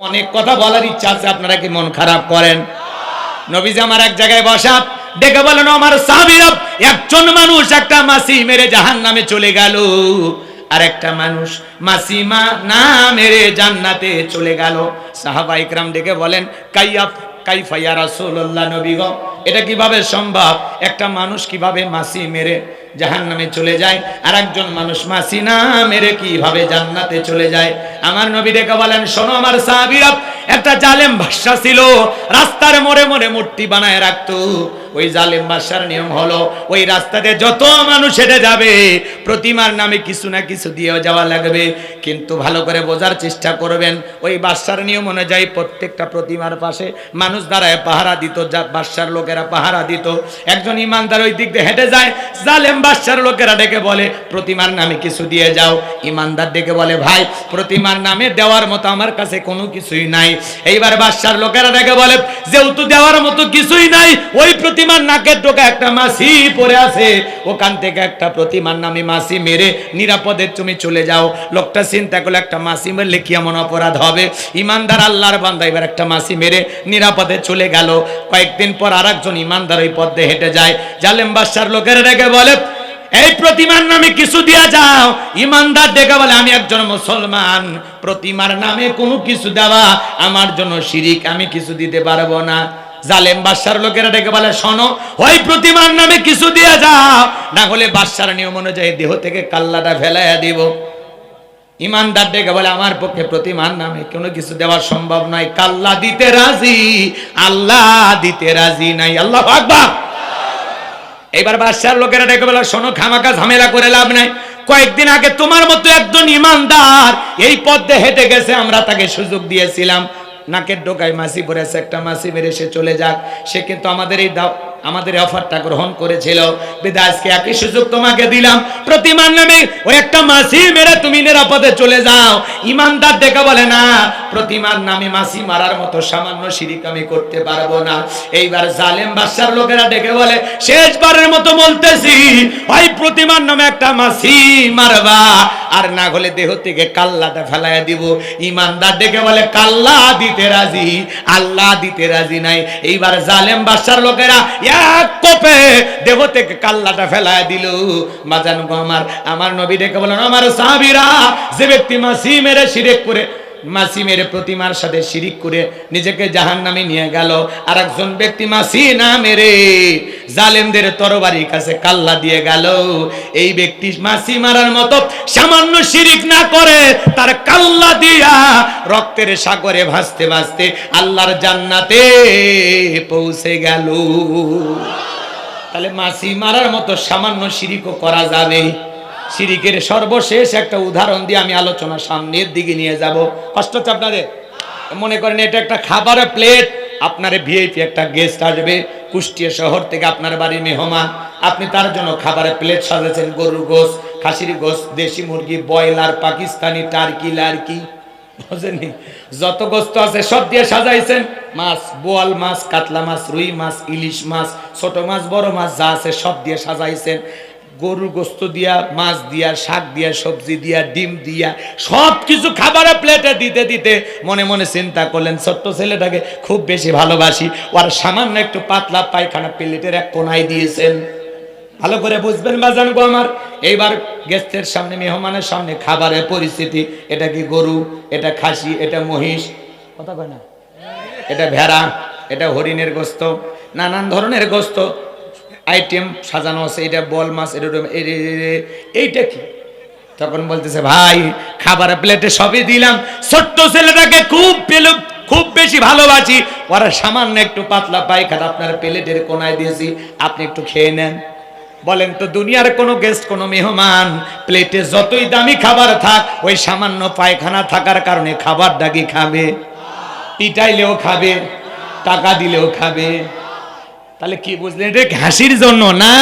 অনেক কথা বলার ইচ্ছা আছে, আপনারা কি মন খারাপ করেন? নবীজি আমার এক জায়গায় বসা, ডেকে বলেন আমার সাহাবীরা একজন মানুষ একটা মাসি মেরে জাহান নামে চলে গেল। আর একটা মানুষ মাসিমা না মেরে জান্নাতে চলে গেল। সাহাবাইকরাম ডেকে বলেন, কাইয়াফ কাইফাইয়া রাসূলুল্লাহ নবী এটা কীভাবে সম্ভব? একটা মানুষ কীভাবে মাসি মেরে জাহান নামে চলে যায়? আর একজন মানুষ মাসি না মেরে কীভাবে জান্নাতে চলে যায়? আমার নবী ডেকে বলেন, শোনো আমার সাহাবিরাব একটা জালেম ভাষা ছিল, রাস্তার মোড়ে মোড়ে মূর্তি বানায় রাখতো। ওই জালেম বাসার নিয়ম হলো, ওই রাস্তাতে যত মানুষ হেঁটে যাবে, প্রতিমার নামে কিছু না কিছু দিয়ে যাওয়া লাগবে। কিন্তু ভালো করে বোঝার চেষ্টা করবেন, ওই বাসার নিয়ম অনুযায়ী প্রত্যেকটা প্রতিমার পাশে মানুষ দাঁড়ায়, পাহারা দিত, যা বাসার লোকেরা পাহারা দিত। একজন ইমানদার ওই দিক দিয়ে হেঁটে যায়, জালেম বাসার লোকেরা ডেকে বলে, প্রতিমার নামে কিছু দিয়ে যাও। ইমানদার ডেকে বলে, ভাই, প্রতিমার নামে দেওয়ার মতো আমার কাছে কোনো কিছুই নাই। এইবার বাসার লোকেরা ডেকে বলে, যেহেতু দেওয়ার মতো কিছুই নাই, ওই প্রতিমার নাকের ডোকা একটা মাসি পড়ে আছে। ওখান থেকে একটা প্রতিমার নামে মাসি মেরে নিরাপদে তুমি চলে যাও। লোকটা চিন্তা করলে, একটা মাসি মেরলে কি এমন অপরাধ হবে। ইমানদার আল্লাহর বান্দা এবার একটা মাসি মেরে নিরাপদে চলে গেল। কয়েকদিন পর আর একজন ইমানদার ওই পথে হেঁটে যায়। জালেম বাসার লোকেরা ডেকে বলে, এই প্রতিমার নামে কিছু দিয়া যাও। ইমানদার ডেকে বলে, আমি একজন মুসলমান। প্রতিমার নামে কোনো কিছু দেওয়া আমার জন্য শিরিক, আমি কিছু দিতে পারব না। জালেম বাদশার লোকেরা ডেকে বলে, শোনো, ওই প্রতিমার নামে কিছু দিয়ে যাও। না হলে বাদশার নিয়ম অনুযায়ী দেহ থেকে কাল্লাটা ফেলাইয়া দিব। ইমানদার ডেকে বলে, আমার পক্ষে প্রতিমার নামে কোনো কিছু দেওয়া সম্ভব নয়। কাল্লা দিতে রাজি, আল্লাহ দিতে রাজি নাই। আল্লাহ আকবার। এবার বাদশার লোকেরা ডেকে বলে, শোনো খামাকা ঝামেলা করে লাভ নাই। কয়েকদিন আগে তোমার মতো একজন ইমানদার এই পথে হেঁটে গেছে, আমরা তাকে সুযোগ দিয়েছিলাম। নাকের ডোকায় মাসি পড়েছে একটা মাসি মেরে সে চলে যাক। সে কিন্তু আমাদের এই দাও, আমাদের অফারটা গ্রহণ করেছিল। বিদায় আজকে একই সুযোগ তোমাকে দিলাম। প্রতিমান নামে ওই একটা মাসি মেরে তুমি নিরাপদে চলে যাও। ইমানদার ডেকে বলে, না, প্রতিমার নামে মাসি মারার মতো সামান্য শিরিক আমি করতে পারব না। এইবার জালেম বাদশার লোকেরা ডেকে বলে, শেষবারের মতো বলতেছি, ওই প্রতিমার নামে একটা মাসি মারবা। আর না হলে দেহ থেকে কাল্লাটা ফেলাইয়া দিব। ইমানদার ডেকে বলে, কাল্লা দিতে রাজি? আল্লাহ দিতে রাজি নাই। এইবার জালেম বাদশার লোকেরা এক কোপে দেহ থেকে কাল্লাটা ফেলায় দিল। মাজান আমার আমার নবী ডেকে বলেন আমার সাহাবীরা যে ব্যক্তি মাসি মেরে শিরেক করে মাসি মেরে প্রতিমার সাথে শিরিক করে নিজেকে জাহান নামে নিয়ে গেল। আর একজন ব্যক্তি মাসি না মেরে জালেমদের তরবারির কাছে কাল্লা দিয়ে গেল। এই ব্যক্তি মাসি মারার মতো সামান্য শিরিক না করে তার কাল্লা দিয়া রক্তের সাগরে ভাসতে ভাসতে আল্লাহর জান্নাতে পৌঁছে গেল। তাহলে মাসি মারার মতো সামান্য শিরিকও করা যাবে। শিরিকের সর্বশেষ একটা উদাহরণ দিয়ে আমি আলোচনা সামনের দিকে নিয়ে যাব। কষ্ট হচ্ছে আপনাদের? মনে করেন এটা একটা খাবারের প্লেট, আপনার ভিআইপি একটা গেস্ট আসবে, কুষ্টিয়া শহর থেকে আপনার বাড়ির মেহমান। আপনি তার জন্য খাবারের প্লেট সাজাচ্ছেন, গরুর গোস খাসির গোস দেশি মুরগি, ব্রয়লার, পাকিস্তানি টার্কি, লার্কি। বুঝেননি? যত গোস্ত আছে সব দিয়ে সাজাইছেন। মাছ, বোয়াল মাছ, কাতলা মাছ, রুই মাছ, ইলিশ মাছ, ছোট মাছ, বড় মাছ যা আছে সব দিয়ে সাজাইছেন। গরুর গোস্ত দিয়া, মাছ দিয়া, শাক দিয়া, সবজি দিয়া, ডিম দিয়া সব কিছু খাবারের প্লেটে দিতে দিতে মনে মনে চিন্তা করলেন, ছোট্ট ছেলেটাকে খুব বেশি ভালোবাসি। ওর সামান্য একটু পাতলা পায়খানা প্লেটের এক কোনায় দিয়েছেন। ভালো করে বুঝবেন বাজান গো আমার, এইবার গেস্টের সামনে, মেহমানের সামনে খাবারের পরিস্থিতি, এটা কি গরু, এটা খাসি, এটা মহিষ? কথা কয় না? এটা ভেড়া, এটা হরিণের গোস্ত, নানান ধরনের গোস্ত। আইটেম সাজানো আছে, এটা বল মাছ, এটা এইটা কি? তখন বলতেছে, ভাই, খাবারের প্লেটে সবই দিলাম। ছোট্ট ছেলেটাকে খুব পেল, খুব বেশি ভালোবাসি। ওরা সামান্য একটু পাতলা পায়খানা আপনার প্লেটের কোনায় দিয়েছি, আপনি একটু খেয়ে নেন। বলেন, তো দুনিয়ার কোনো গেস্ট কোনো মেহমান, প্লেটে যতই দামি খাবার থাক, ওই সামান্য পায়খানা থাকার কারণে খাবার ডাকি খাবে? পিটাইলেও খাবে, টাকা দিলেও খাবে। তাহলে কি বুঝলেন এটা ঘাসির জন্য? না,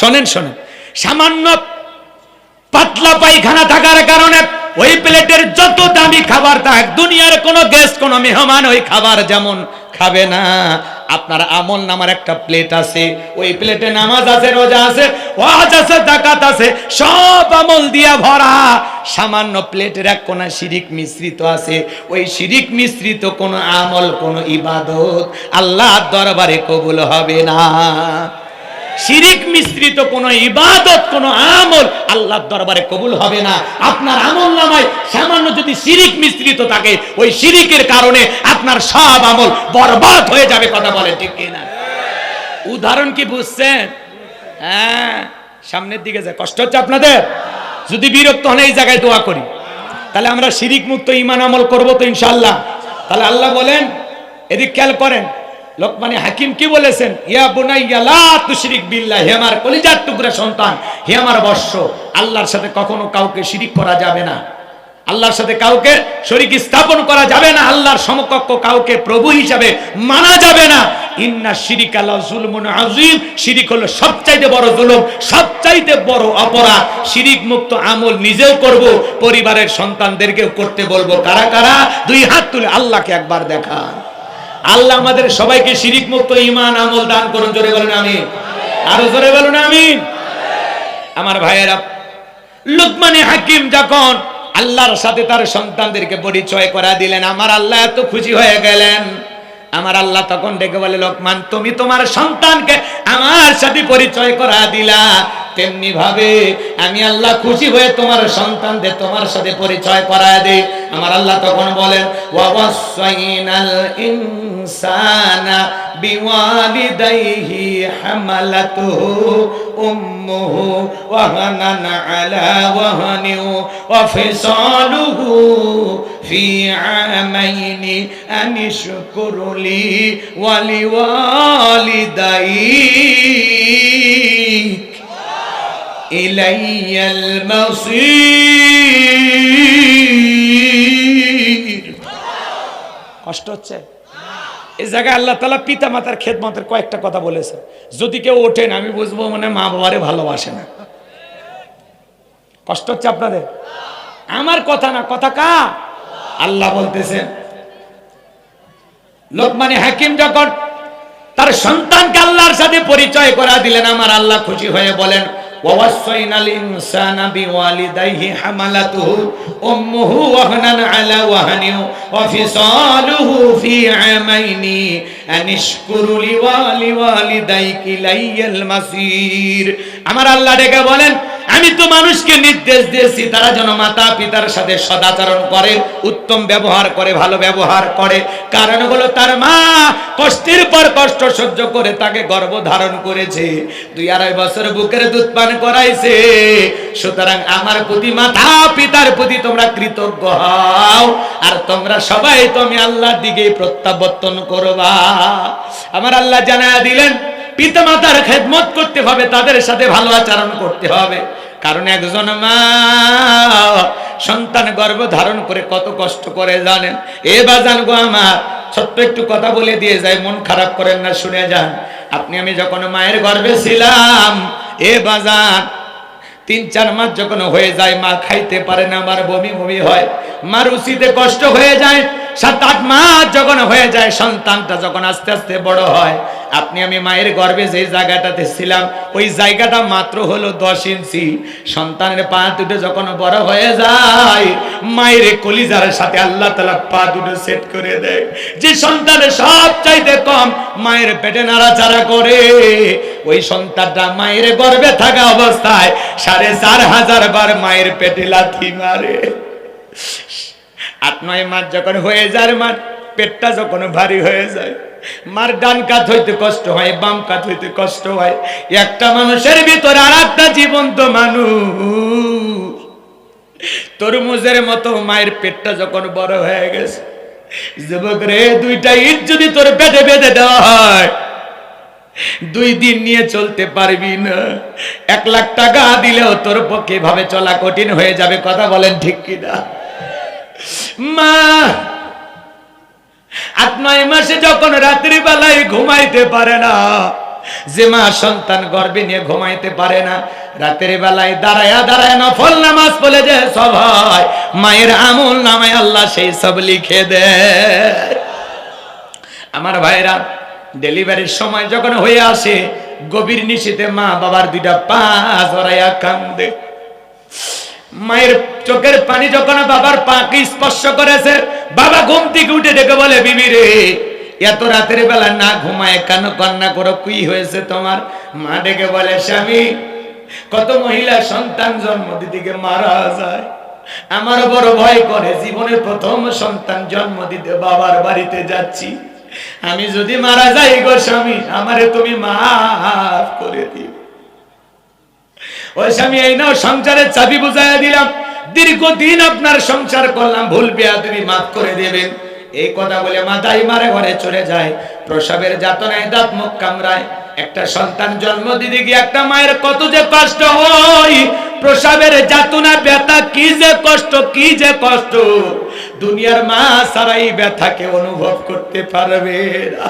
শোনেন শোনেন। সামান্য পাতলা পায়খানা থাকার কারণে ওই প্লেটের যত দামি খাবার থাক, দুনিয়ার কোনো গেস্ট কোনো মেহমান ওই খাবার যেমন খাবে না। আপনার আমল নামার একটা প্লেট আছে, ওই প্লেটে নামাজ আছে, রোজা আছে, ওয়াজ আছে জাকাত আছে, সব আমল দিয়া ভরা। সামান্য প্লেটের এক কোনা শিরিক মিশ্রিত আছে, ওই শিরিক মিশ্রিত কোন আমল, কোন ইবাদত আল্লাহর দরবারে কবুল হবে না। শিরিক মিশ্রিত কোন ইবাদত, কোন আমল আল্লাহর দরবারে কবুল হবে না। আপনার আমল নামায় যদি শিরিক মিশ্রিত থাকে, ওই শিরিকের কারণে আপনার সব আমল বরবাদ হয়ে যাবে, কথা বলে ঠিক কিনা? উদাহরণ কি বুঝছেন? হ্যাঁ সামনের দিকে যায়, কষ্ট হচ্ছে আপনাদের? যদি বিরক্ত হন, এই জায়গায় দোয়া করি। তাহলে আমরা শিরিক মুক্ত ইমান আমল করব তো ইনশাল্লাহ তাহলে আল্লাহ বলেন, এদিক খেয়াল করেন, লোকমানে হাকিম কি বলেছেন? ইয়া বুনাইয়া লা তুশরিক বিল্লাহ, হে আমার কলিজার টুকরা সন্তান, হে আমার বর্ষ, আল্লাহর সাথে কখনো কাউকে শিরিক করা যাবে না। আল্লাহর সাথে কাউকে শরিক স্থাপন করা যাবে না, আল্লাহর সমকক্ষ কাউকে প্রভু হিসাবে মানা যাবে না। ইন্না শিরিক আল্লাহ জুলমুন আজিম শিরিক হলো সবচাইতে বড় জুলুম, সবচাইতে বড় অপরাধ। শিরিক মুক্ত আমল নিজেও করব, পরিবারের সন্তানদেরকেও করতে বলব। কারা কারা? দুই হাত তুলে আল্লাহকে একবার দেখান। আল্লাহ আমাদের সবাইকে শিরিক মুক্ত ইমান আমল দান করুন, জোরে বলুন আমি আরও জোরে বলুন আমি আমার ভাইয়েরা, লুকমানে হাকিম যখন আল্লাহর সাথে তার সন্তানদেরকে পরিচয় করা দিলেন। আমার আল্লাহ এত খুশি হয়ে গেলেন। আমার আল্লাহ তখন ডেকে বলে, লোকমান, তুমি তোমার সন্তানকে আমার সাথে পরিচয় করা দিলা। তেমনি ভাবে আমি আল্লাহ খুশি হয়ে তোমার সন্তানদের তোমার সাথে পরিচয় করায় দেই। আমার আল্লাহ তখন বলেন ওয়াসাইনাল ইনসানা বিওয়ালিদাইহি হামালাতুহু উম্মুহু ওয়াহানান আলা ওয়াহানিউ ওয়া ফিসালুহু ফি আমাইনি আনিশকুরলি ওয়ালিওয়ালিদাইক ইলাইয়াল মাসির। কষ্ট হচ্ছে? এই জায়গায় আল্লাহ তালা পিতা মাতার খেদমতের কয়েকটা কথা বলেছে যদি কেউ ওঠেন আমি বুঝব মানে মা বাবারে ভালোবাসে না। কষ্ট হচ্ছে আপনাদের? আমার কথা না, কথা কা আল্লাহ বলতেছেন, লোকমানে হাকিম যখন তার সন্তানকে আল্লাহর সাথে পরিচয় করা দিলেন, আমার আল্লাহ খুশি হয়ে বলেন ওয়াসাইনাল ইনসানা বিওয়ালিদাইহি হামালাতুহু উম্মুহু ওয়াহনান আলা ওয়াহনিন ওয়া ফিসালুহু ফি আমাইনি আনিশকুরু লিওয়ালিদাইকি লাইয়াল মাসির আমার আল্লাহ ডেকে বলেন আমি তো মানুষকে নির্দেশ দিয়েছি, তারা যেন মাতা পিতার সাথে সদাচরণ করে, উত্তম ব্যবহার করে, ভালো ব্যবহার করে। কারণ হলো তার মা কষ্টের পর কষ্ট সহ্য করে তাকে গর্ভ ধারণ করেছে। দুই আড়াই বছর বুকের দুধ পান করাইছে। সুতরাং আমার প্রতি মাতা পিতার প্রতি তোমরা কৃতজ্ঞ হও। আর তোমরা সবাই তুমি আল্লাহর দিকে প্রত্যাবর্তন করবা। আমার আল্লাহ জানা দিলেন পিতা মাতার খেদমত করতে হবে, তাদের সাথে ভালো আচরণ করতে হবে। কারণ একজন মা সন্তান গর্ভ ধারণ করে কত কষ্ট করে জানেন। এ বাজান গো আমার, ছোট্ট একটু কথা বলে দিয়ে যায়, মন খারাপ করেন না, শুনে যান। আপনি, আমি যখন মায়ের গর্ভে ছিলাম, এ বাজান, তিন, চার মাস যখন হয়ে যায়, মা খাইতে পারে না, আমার বমি বমি হয়। মার উচিতে কষ্ট হয়ে যায়, সাত, আট মাস যখন হয়ে যায়, সন্তানটা যখন আস্তে আস্তে বড় হয় আপনি আমি মায়ের গর্ভে যে জায়গাটাতে ছিলাম, ওই জায়গাটা মাত্র হলো দশ ইঞ্চি। সন্তানের পা দুটো যখন বড় হয়ে যায়, মায়ের কলিজার সাথে আল্লাহ তালা পা দুটো সেট করে দেয়। যে সন্তানের সব চাইতে কম মায়ের পেটে নাড়াচাড়া করে, ওই সন্তানটা মায়ের গর্ভে থাকা অবস্থায় সাড়ে চার হাজার বার মায়ের পেটে লাথি মারে। আট, নয় মাস যখন হয়ে যায়, মার পেটটা যখন ভারী হয়ে যায় মার ডান কাত হইতে কষ্ট হয়, বাম কাত হইতে কষ্ট হয়। একটা মানুষের ভিতরে আর একটা জীবন্ত মানুষ। তরমুজের মতো মায়ের পেটটা যখন বড় হয়ে গেছে, যুবক রে, দুইটা ইট যদি তোর বেঁধে দেওয়া হয়, দুই দিন নিয়ে চলতে পারবি না। এক লাখ টাকা দিলেও তোর পক্ষে ভাবে চলা কঠিন হয়ে যাবে, কথা বলেন ঠিক কিনা? মা আট নয় মাসে যখন রাত্রি বেলায় ঘুমাইতে পারে না, যে মা সন্তান গর্বে নিয়ে ঘুমাইতে পারে না রাতের বেলায় দাঁড়ায়া দাঁড়ায় নফল নামাজ বলে যে সবাই মায়ের আমল নামায় আল্লাহ সেই সব লিখে দে। আমার ভাইরা, ডেলিভারির সময় যখন হয়ে আসে, গভীর নিশীতে মা বাবার দুইটা পা জড়াইয়া কান্দে। মায়ের চোখের পানি যখন বাবার পাকে স্পর্শ করেছে, বাবা ঘুম থেকে উঠে ডেকে বলে, বিবি রে, এত রাতের বেলা না ঘুমায় কেন? কান্না করো, কি হয়েছে তোমার? মা ডেকে বলে, স্বামী, কত মহিলা সন্তান জন্ম দিদিকে মারা যায়। আমার বড় ভয় করে, জীবনের প্রথম সন্তান জন্ম দিতে বাবার বাড়িতে যাচ্ছি। আমি যদি মারা যাই গো স্বামী, আমারে তুমি মাফ করে দিও। ওই স্বামী, এই সংসারের চাবি বুঝাইয়া দিলাম। দীর্ঘদিন আপনার সংসার করলাম, ভুল পেয়া তুমি মাফ করে দেবেন। এই কথা বলে মাথায় মারে ঘরে চলে যায়। প্রসবের যাতনায় দাঁত মুখ কামড়ায়। একটা সন্তান জন্ম দিতে গিয়ে একটা মায়ের কত যে কষ্ট হয়। প্রসাবের যাতনা, ব্যথা, কি যে কষ্ট, কি যে কষ্ট। দুনিয়ার মা সারাই ব্যথাকে অনুভব করতে পারবে না।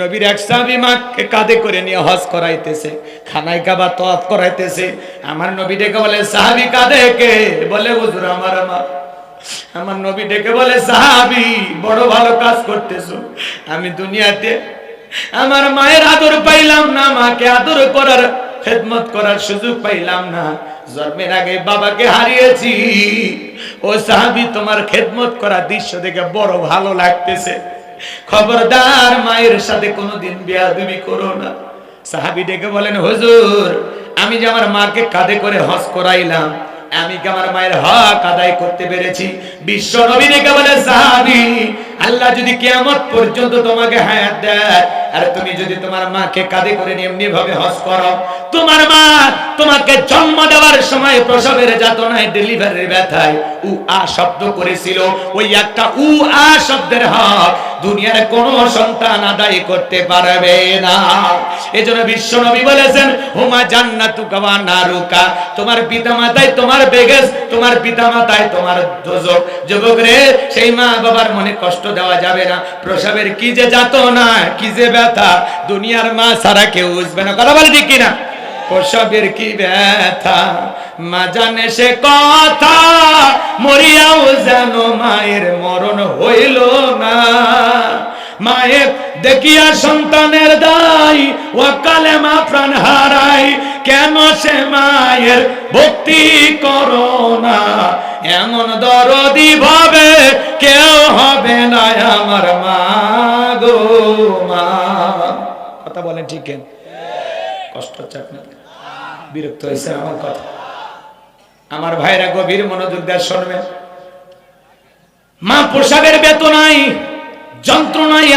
নবীর এক সাহাবী মাকে কাঁধে করে নিয়ে হজ করাইতেছে, খানায় কাবা তওয়াফ করাইতেছে। আমার নবী ডেকে বলে, সাহাবি কাঁধে কে? বলে, হুজুর আমার মা। আমার নবী ডেকে বলে, সাহাবি, বড় ভালো কাজ করতেছো। আমি দুনিয়াতে আমার মায়ের আদর পাইলাম না, মাকে আদর করার, খেদমত করার সুযোগ পাইলাম না। জন্মের আগে বাবাকে হারিয়েছি। ও সাহাবি, তোমার খেদমত করা দৃশ্য দেখে বড় ভালো লাগতেছে। খবরদার মায়ের সাথে কোনোদিন বিয়াদবি করো না। সাহাবি ডেকে বলেন, হুজুর, আমি যে আমার মাকে কাঁধে করে হজ করাইলাম, আমি কি আমার মায়ের হক আদায় করতে পেরেছি? বিশ্ব নবী ডেকে বলে সাহাবি, আল্লাহ যদি কিয়ামত পর্যন্ত তোমাকে হায়াত দেয়, আর তুমি যদি তোমার মাকে কাঁধে করে এমনি ভাবে হজ করো, তোমার মা তোমাকে জন্ম দেওয়ার সময় প্রসবের যাতনায় ডেলিভারির ব্যথায় উ আ শব্দ করেছিল। ওই একটা উ আ শব্দের হক দুনিয়ার কোন সন্তান আদায় করতে পারবে না। এজন্য বিশ্ব নবী বলেছেন, হুমা জান্নাতু কাওয়া নারুকা। তোমার পিতামাতাই তোমার বেগেস তোমার পিতামাতাই তোমার দোজক। যুবক রে, সেই মা বাবার মনে কষ্ট দেওয়া যাবে না। প্রসবের কি যে যাতনা, কি যে ব্যথা, দুনিয়ার মা সারা কেউ বুঝবে না। কথা বলে ঠিক কিনা? প্রসবের কি ব্যথা? মা জানে সে কথা, মরিয়াও যেন মায়ের মরণ হইল না। মায়ের দেখিয়া সন্তানের দায় ওয়াকালে মা প্রাণ হারাই কেন সে মায়ের ভক্তি করোনা এমন দরদি ভাবে কেউ হবে না আমার মা গো মা। কথা বলেন ঠিক কষ্ট আপনার। বিরক্ত হয়েছে আমার কথা। আমার ভাইরা গভীর মনোযোগ দেওয়ার শুনবেন মা পোশাকের বেতনাই যন্ত্রণাই